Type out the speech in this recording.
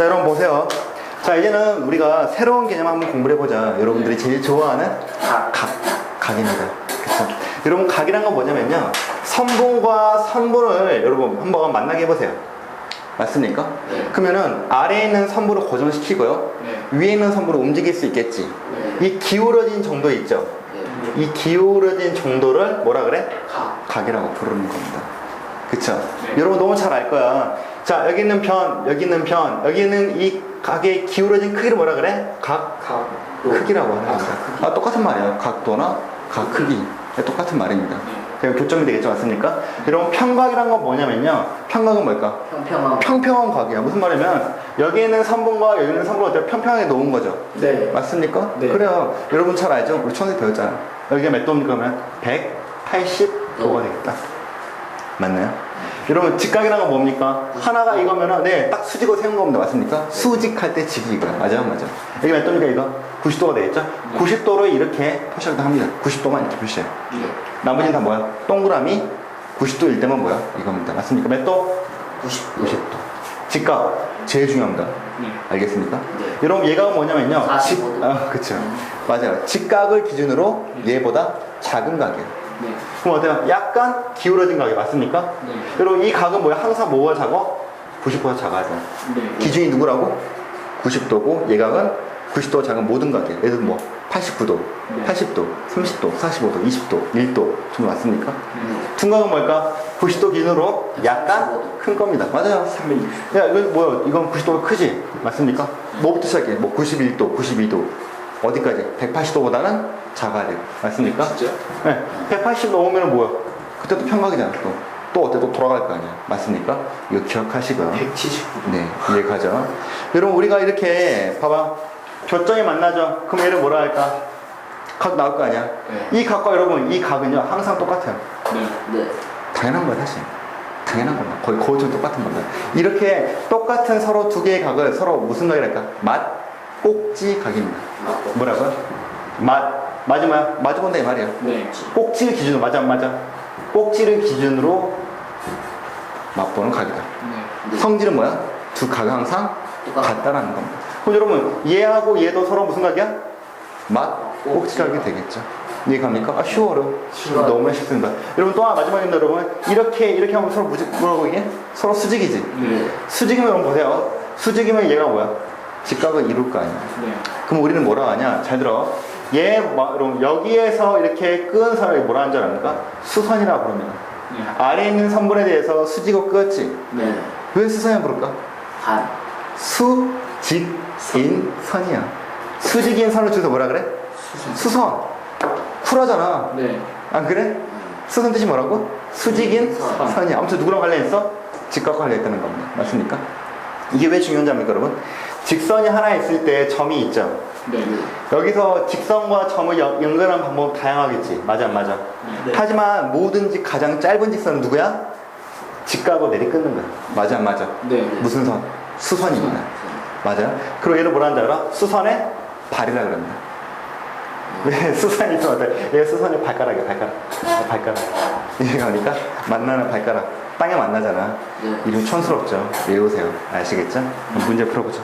자, 여러분 보세요. 자, 이제는 우리가 새로운 개념 한번 공부를 해보자. 여러분들이 제일 좋아하는 각, 각입니다. 그쵸? 여러분, 각이란 건 뭐냐면요. 선분과 선분을 여러분 한번 만나게 해보세요. 맞습니까? 네. 그러면은 아래에 있는 선분을 고정시키고요. 네. 위에 있는 선분을 움직일 수 있겠지. 네. 이 기울어진 정도 있죠. 네. 이 기울어진 정도를 뭐라 그래? 각. 각이라고 부르는 겁니다. 그쵸? 네. 여러분 너무 잘 알 거야. 자, 여기 있는 편, 여기 있는 편, 여기 있는 이 각의 기울어진 크기를 뭐라 그래? 각 각. 크기라고 하는 아. 각 크기. 아, 똑같은 말이에요. 각도나 각 크기. 똑같은 말입니다. 그럼 교점이 되겠죠, 맞습니까? 여러분, 평각이란 건 뭐냐면요. 평각은 뭘까? 평평한. 평평한 각이야. 무슨 말이냐면, 여기 있는 선분과 여기 있는 선분을 어떻게 평평하게 놓은 거죠. 네. 맞습니까? 네. 그래요. 여러분 잘 알죠? 우리 처음에 배웠잖아. 여기가 몇 도입니까? 그러면 180도가 되겠다. 맞나요? 여러분 직각이라는 건 뭡니까? 하나가 이거면은 네, 딱 수직으로 세운 겁니다. 맞습니까? 수직할 때 직이 이거야. 맞아요? 맞아. 여기 몇 도입니까 이거? 90도가 되겠죠? 90도로 이렇게 표시하기도 합니다. 90도만 이렇게 표시해요. 네. 나머지는 다 뭐야? 동그라미 90도일 때만 뭐야? 이겁니다. 맞습니까? 몇 도? 90도. 90도. 직각 제일 중요합니다. 네. 알겠습니까? 네. 여러분 얘가 뭐냐면요. 45도. 직, 아, 그쵸. 맞아요. 직각을 기준으로 얘보다 작은 각이에요. 네. 그럼 어때요? 약간 기울어진 각이 맞습니까? 네. 여러분 이 각은 뭐야? 항상 뭐가 작아? 90보다 작아야 돼. 네. 기준이 누구라고? 90도고 얘각은 90도가 작은 모든 각이에요. 예를 들면 뭐 89도, 네. 80도, 30도, 45도, 20도, 1도 좀 맞습니까? 네. 둔각은 뭘까? 90도 기준으로 약간 45도. 큰 겁니다. 맞아요. 360. 야, 이건 뭐야? 이건 90도가 크지? 맞습니까? 뭐부터 시작해? 뭐 91도, 92도. 어디까지? 180도보다는 작아야 돼요. 맞습니까? 진짜? 네. 180 넘으면 뭐야? 그때도 평각이잖아, 또. 또 어때? 또 돌아갈 거 아니야. 맞습니까? 이거 기억하시고요. 179도. 네, 이해 가죠? 여러분, 우리가 이렇게, 봐봐. 교점이 만나죠? 그럼 얘를 뭐라 할까? 각 나올 거 아니야? 네. 이 각과 여러분, 이 각은요, 항상 똑같아요. 네. 네. 당연한 거야 사실 당연한 겁니다 거의 거의 똑같은 겁니다 이렇게 똑같은 서로 두 개의 각을 서로 무슨 각이랄까 맛 꼭지 각입니다. 뭐라고요? 맛 마주 본다 이 말이야 네. 꼭지를 기준으로 맞아 안 맞아? 꼭지를 기준으로 맛보는 각이다 네. 성질은 뭐야? 두 각은 항상. 같다라는 겁니다 그럼 여러분 얘하고 얘도 서로 무슨 각이야? 맛 꼭지 각이 되겠죠 이해갑니까? 아 쉬워요 쉬워요. 너무 쉽습니다 여러분 또 하나 마지막입니다 여러분 이렇게 이렇게 하면 서로 무지, 뭐라고 이게? 서로 수직이지 네. 수직이면 여러분 보세요 수직이면 얘가 뭐야? 직각을 이룰 거 아니야 네. 그럼 우리는 뭐라 하냐? 잘 들어 얘 뭐, 여러분 여기에서 이렇게 끄은 사람이 뭐라 하는 줄 압니까? 수선이라고 부릅니다 네. 아래에 있는 선분에 대해서 수직을 끄었지 네. 왜 수선이 부를까? 반. 수직인 선이야. 수직인 선을 줄여서 뭐라 그래? 수선. 수선. 쿨하잖아. 네. 안 그래? 수선 뜻이 뭐라고? 수직인 선. 선이야. 아무튼 누구랑 관련했어? 직각과 관련했다는 겁니다. 맞습니까? 이게 왜 중요한지 압니까, 여러분? 직선이 하나 있을 때 점이 있죠. 네. 여기서 직선과 점을 연- 연결하는 방법 다양하겠지. 맞아, 안 맞아. 네. 하지만 뭐든지 가장 짧은 직선은 누구야? 직각으로 내리끊는 거야. 맞아, 안 맞아? 네. 무슨 선? 수선입니다. 맞아요? 그리고 얘를 뭐라 하는지 알아? 수선의 발이라 그럽니다. 왜 수선이 좀 어때? 얘 수선의 발가락이야, 발가락. 어, 발가락. 이해가 오니까? 만나는 발가락. 땅에 만나잖아. 네. 이름 촌스럽죠? 외우세요. 아시겠죠? 문제 풀어보죠.